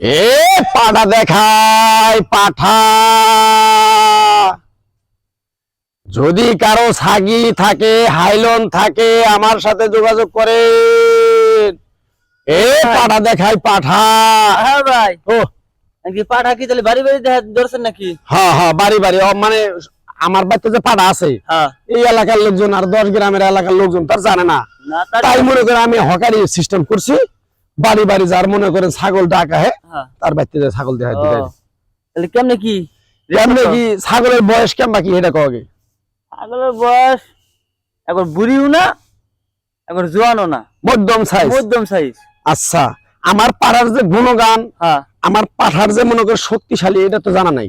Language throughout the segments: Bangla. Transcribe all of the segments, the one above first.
এ পাঠা দেখায় পাঠা। যদি কারও সাগি থাকে হাইলন থাকে আমার সাথে যোগাযোগ করে। এ পাঠা দেখায় পাঠা। হ্যাঁ ভাই। ও। পাঠা কি তাহলে বাড়ি বাড়ি দেখা ধরছেন নাকি? হ্যাঁ হ্যাঁ বাড়ি বাড়ি। মানে আমার বাড়িতে যে পাঠা আছে হ্যাঁ। এই এলাকার লোকজন আর দশ গ্রামের এলাকার লোকজন তার জানে না। না তাই মনে করে আমি হকারি সিস্টেম করছি। বাড়ি বাড়ি যার মনে করেন ছাগল ডাকা হে হ্যাঁ। তার বাড়িতে ছাগল দেখায় ও, কেমনে কি? কেমনে কি? ছাগলের বয়স কেমন কি এটা কগে আগলের বয়স এখন বুড়িও না এখন জোয়ানও না। মধ্যম সাইজ মধ্যম সাইজ আচ্ছা আমার পাড়ার যে গুণগান হ্যাঁ। আমার পাঠার যে মনে করে শক্তিশালী এটা তো জানা নাই।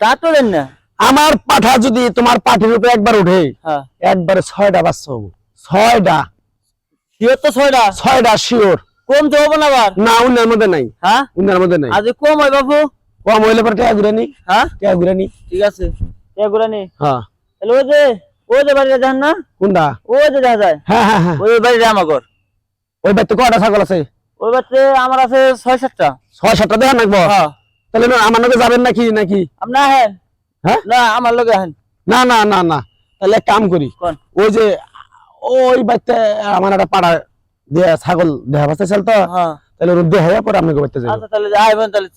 তা তো দেন না। আমার পাঠা যদি তোমার পাঠির উপরে একবার উঠে হ্যাঁ। একবারে ছয়টা বাচ্চা হব। ছয়টা শিওর তো ছয়টা ছয়টা শিওর কম তো হব না আবার? না মধ্যে নাই। হ্যাঁ? উন্নয়নের মধ্যে নাই। আজ কম হয় বাবু কম হইলে পরে টেয়া ঘুরে নি হ্যাঁ? টেয়া ঘুরে নি ঠিক আছে। নেই হ্যাঁ। তাহলে ওই যে ওই যে বাড়িটা যান না? কোনটা? ওই যে দেখা যায়। হ্যাঁ হ্যাঁ হ্যাঁ। ওই বাড়িটা আমার ঘর ওই বাড়িতে কয়টা ছাগল আছে? ওই বাড়িতে আমার আছে ছয় সাতটা। ছয় সাতটা দেখা নাকবো হ্যাঁ। তাহলে আমার নাকি যাবেন নাকি নাকি? আপনি আহেন হ্যাঁ? না আমার লগে আহেন না না না না। তাহলে এক কাম করি। ওই যে ওই বাড়িতে আমার একটা পাড়া ছাগল দেহা বাঁচতে চাল তো হ্যাঁ। তাহলে ওর দেহা পরে আপনাকে বাড়িতে যাব। আচ্ছা তাহলে আইবেন তাহলে।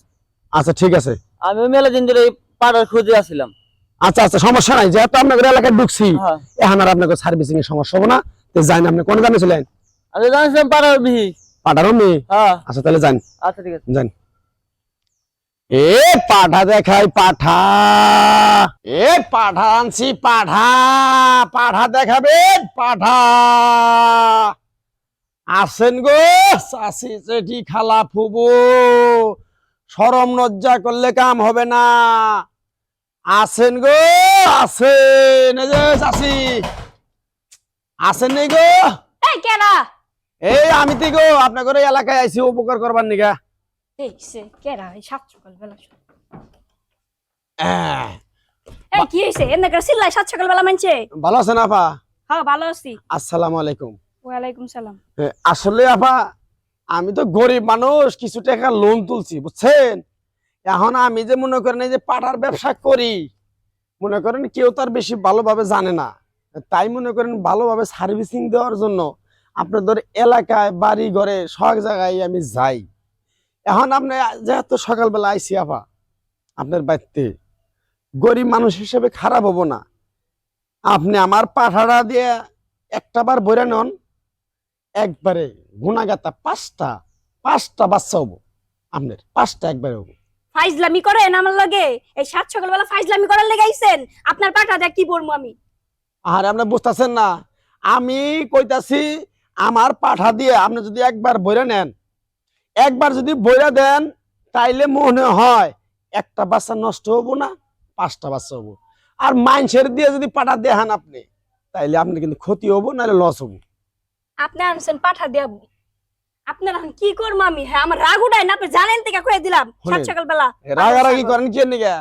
আচ্ছা ঠিক আছে। আমি মেলা দিন ধরে এই পাড়ার খুঁজে আসছিলাম। আচ্ছা আচ্ছা সমস্যা নাই যেহেতু আপনাদের এলাকায় ঢুকছি হ্যাঁ। এখন আর আপনাকে সার্ভিসিং এর সমস্যা হবে না। তো যাই আপনি কোন জানে ছিলেন আমি জানছিলাম পাড়ার বিহি পাঠারও মেয়ে হ্যাঁ। আচ্ছা তাহলে যান আচ্ছা ঠিক আছে। যান এ পাঠা দেখাই পাঠা। এ পাঠা আনছি পাঠা। পাঠা দেখাবে পাঠা। আসেন গো চাষি চেঠি খালা ফুবু। সরম লজ্জা করলে কাম হবে না। আসেন গো এই যে চাষি আসেন নি গো। এই কেডা এই আমি তো গো আপনাদের এই এলাকায় আইছি উপকার করবার নিগা। এই সে এই সাত সকাল বেলা আহ, এই কি হইছে? এমনি করে সিল্লাই সাত সকাল বেলা মানছে? ভালো আছেন আপা? হ্যাঁ ভালো আছি। আসসালামু আলাইকুম। আসলে আপা, আমি তো গরিব মানুষ, কিছু টাকা লোন তুলছি, বুঝছেন? এখন আমি যে মনে করেন এই যে পাটার ব্যবসা করি, মনে করেন কেউ তার বেশি ভালোভাবে জানে না। তাই মনে করেন ভালোভাবে সার্ভিসিং দেওয়ার জন্য আপনাদের এলাকায় বাড়ি ঘরে সব জায়গায় আমি যাই। এখন আপনি যেহেতু সকালবেলা আইসি আপা, আপনার বাড়িতে, গরিব মানুষ হিসেবে খারাপ হব না। আপনি আমার পাঠাটা দিয়ে একটা বার বইরা নন একবারে গুণাগাতা পাঁচটা পাঁচটা বাচ্চা হব। আপনার পাঁচটা একবারে হব। ফাইজলামি করেন আমার লগে? এই সাত সকাল বেলা ফাইজলামি করার লেগে আইছেন? আপনার পাঠা দেখ কি পড়ব আমি। আর আপনি বুঝতেছেন না। আমি কইতাছি আমার পাঠা দিয়ে আপনি যদি একবার বইরা নেন একবার যদি বইরা দেন তাইলে মনে হয় একটা বাচ্চা নষ্ট হব না পাঁচটা বাচ্চা হব। আর মাইনসের দিয়ে যদি পাঠা দেখান আপনি তাইলে আপনি কিন্তু ক্ষতি হব নাহলে লস হব। আপনি আনছেন পাঠা আপনার এখন কি করব আমি? হ্যাঁ আমার রাগ উঠায় না আপনি জানেন থেকে কয়ে দিলাম সাত শুনেন, রাগারাগি করেন কি নিগা?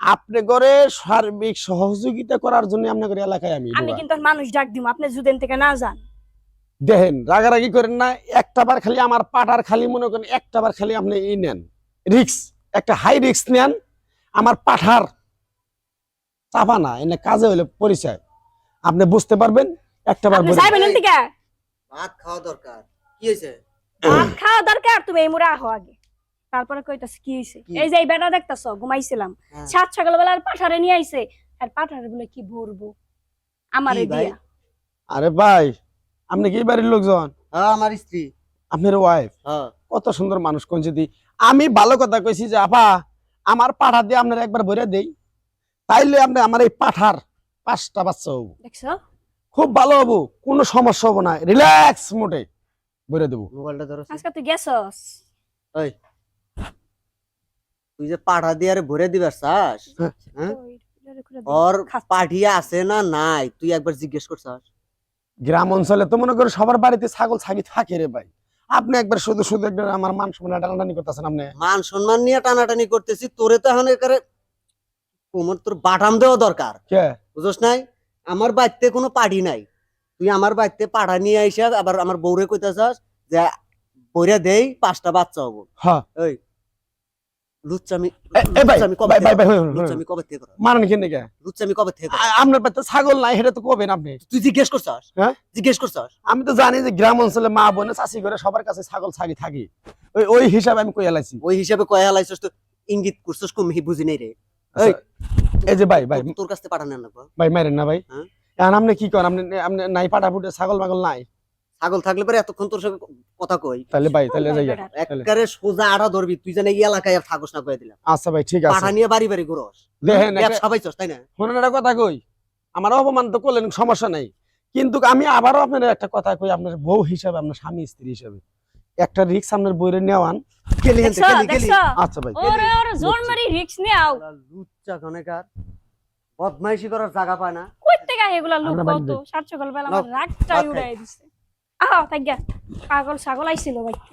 আপনি করে সার্বিক সহযোগিতা করার জন্য আপনাদের এলাকায় আমি আমি কিন্তু মানুষ ডাক দিব আপনি জুদেন থেকে না যান। দেখেন রাগারাগি করেন না একটা বার খালি আমার পাটার খালি মনে করেন একটা বার খালি আপনি ই নেন রিক্স একটা হাই রিক্স নেন আমার পাঠার চাপা না এনে কাজে হইলে পরিচয়। আপনি বুঝতে পারবেন একটা বার যাইবেন ভাত খাওয়া দরকার। কি হয়েছে ভাত খাওয়া দরকার তুমি এই মুড়া আহো আগে। তারপরে কইতাছে কি হইছে? কি? এই যে এই বেটা দেখতাছ ঘুমাইছিলাম। হ্যাঁ। সাত পাঠারে নিয়ে আইছে। আর পাঠারে বলে কি ভরবো? আমারে দিয়া। আরে ভাই আপনি কি বাড়ির লোকজন? হ্যাঁ আমার স্ত্রী। আপনার ওয়াইফ হ্যাঁ। কত সুন্দর মানুষ কোন যদি। আমি ভালো কথা কইছি যে আপা আমার পাঠা দিয়ে আপনার একবার বইরা দেই। তাইলে আপনি আমার এই পাঠার পাঁচটা বাচ্চা হব। দেখছ? খুব ভালো হব কোনো সমস্যা হব না। রিল্যাক্স মোটে বইরা দেবো। মোবাইলটা ধরো আজকে তুই গেছস? ওই তুই যে পাঠা দিয়ে আরে ভরে দিবার চাস হ্যাঁ? ওর পাঠিয়া আছে না নাই তুই একবার জিজ্ঞেস করছাস? গ্রাম অঞ্চলে তো মনে করো সবার বাড়িতে ছাগল ছাগি থাকে রে ভাই। আপনি একবার শুধু শুধু একবার আমার মান সম্মান টানাটানি করতেছেন আপনি? মান সম্মান নিয়ে টানাটানি করতেছি তোরে তো এখন কোমর তোর বাটাম দেওয়া দরকার। কে? বুঝছ নাই? আমার বাড়িতে কোনো পাঠি নাই। তুই আমার বাড়িতে পাঠা নিয়ে আইসা আবার আমার বউরে কইতাছাস যে বইরা দেই পাঁচটা বাচ্চা হব। হ্যাঁ। ওই লুচ্চামি এ, এ ভাই, লুচ্চামি কবে ভাই, ভাই, থেকে ভাই, করো? হই, হই, হই। লুচ্চামি কবে থেকে মারেন কেন কে লুচ্চামি কবে থেকে আপনার পাতে ছাগল নাই তো কবেন আপনি? তুই জিজ্ঞেস করছস? হ্যাঁ? জিজ্ঞেস করছস? আমি তো জানি যে গ্রাম অঞ্চলে মা বোনে চাষি করে সবার কাছে ছাগল ছাগি থাকি। ওই ওই হিসাবে আমি ওই হিসাবে লাইছস তো ইঙ্গিত করছস কম বুঝি নাই রে। এই, এই যে ভাই ভাই তোর- কাছ না ভাই মারেন না ভাই। হ্যাঁ? এখন আপনি কি করেন? আপনি আপনি নাই পাটা ফুটে ছাগল মাগল নাই। ছাগল থাকলে পরে এতক্ষণ তোর সঙ্গে কথা কই। তাহলে ভাই তাহলে যাই। একবারে সোজা আড়া ধরবি তুই জানে এই এলাকায় আর থাকস না কয়ে দিলাম। আচ্ছা ভাই ঠিক আছে। পাঠা নিয়ে বাড়ি বাড়ি ঘুরস। দেখেন একটা- ব্যবসা তাই না? শোনেন একটা কথা কই আমার অপমান তো করলেন সমস্যা নাই। কিন্তু আমি আবারও আপনার একটা কথা কই আপনার বউ হিসাবে আপনার স্বামী স্ত্রী হিসাবে। একটা রিক্স আপনার বইরে নেওয়ান। গেলি গেলি, গেলি। আচ্ছা ভাই ওরে ওরে জোর মারি রিক্স শালা লুচ্চা বদমাইশি করার জায়গা পায় না। কই থেকে এগুলা লোক কত? সাত সকাল বেলা নাও, আমার রাগটাই উড়াই দিছে। আহ তাই পাগল ছাগল আইছিল বাইতে।